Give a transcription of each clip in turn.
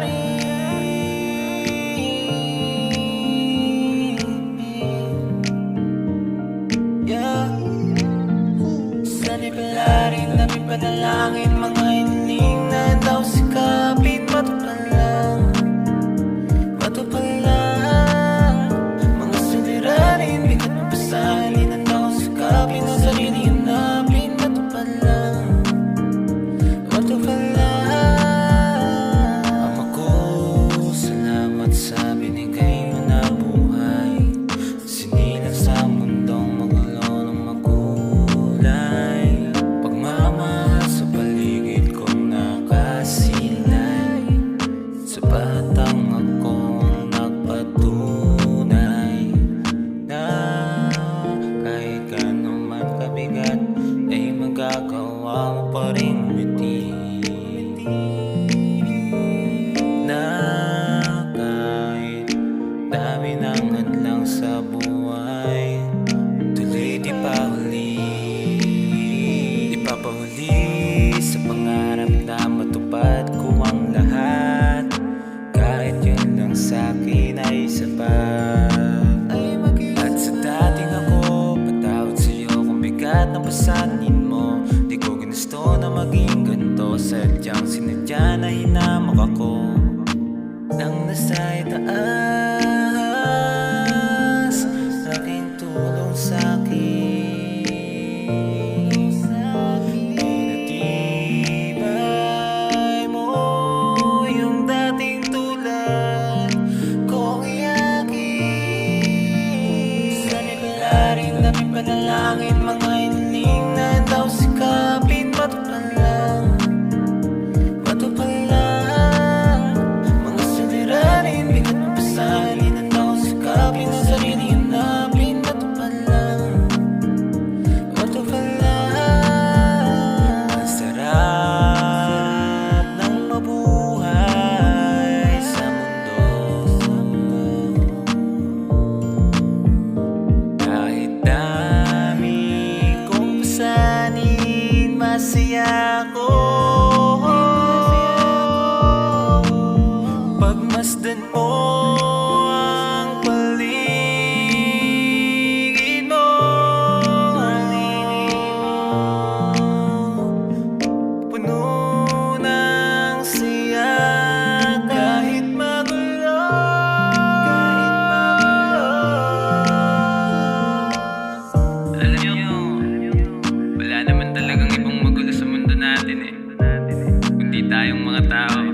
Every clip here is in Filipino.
Sa Sana'y palarin na may padalangin Mga hiling na daw sikat pangarap na matupad ko ang lahat. Kahit yun lang sa'kin ay sapat. At sa dating ako Patawad sa'yo kung bigat ng pasanin mo. Di ko ginusto na maging ganito Sadyang sinadya na hinamak ako. Nang nasa itaas panalangin Mga Alam nyo, wala naman talagang ibang magulo sa mundo natin eh. Kundi tayong mga tao.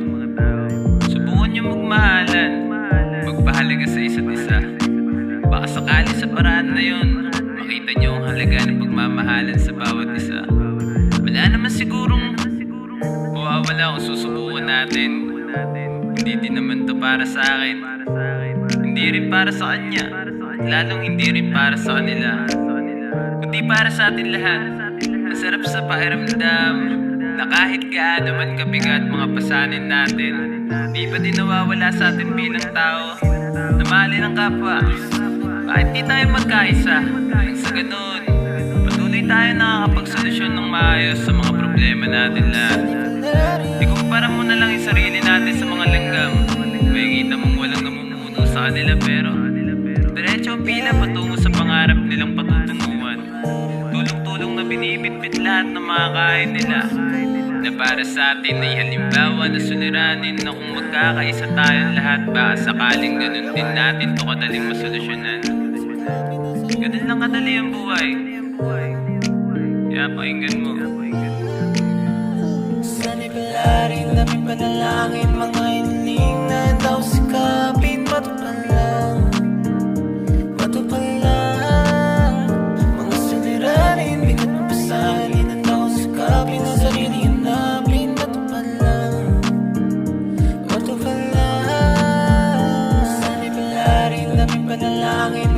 Subukan nyo magmahalan. Magpahalaga sa isa't isa. Baka sakali sa paraan na yun, makita nyo ang halaga ng pagmamahalan sa bawat isa. Wala naman sigurong mawawala kung susubukan natin. Hindi din naman to para sa akin. Hindi rin para sa kanya. Lalong hindi rin para sa kanila. Kundi para sa atin lahat. Masarap sa pakiramdam na kahit gaano man kabigat mga pasanin natin, di pa din nawawala sa atin bilang tao na mahalin ang kapwa. Bakit di tayo magkaisa? Sa ganun, patuloy tayo nakakapagsolusyon ng maayos sa mga problema natin lahat. Ikumpara mo na lang yung sarili binibitbit lahat ng mga kain nila. Na para sa atin ay halimbawa na suliranin na kung magkakaisa tayong lahat baka sakaling ganun din natin to kadaling masolusyonan. Ganun lang kadali ang buhay. Kaya pakinggan mo. Sa naglaring namin panalangin Mga panalangin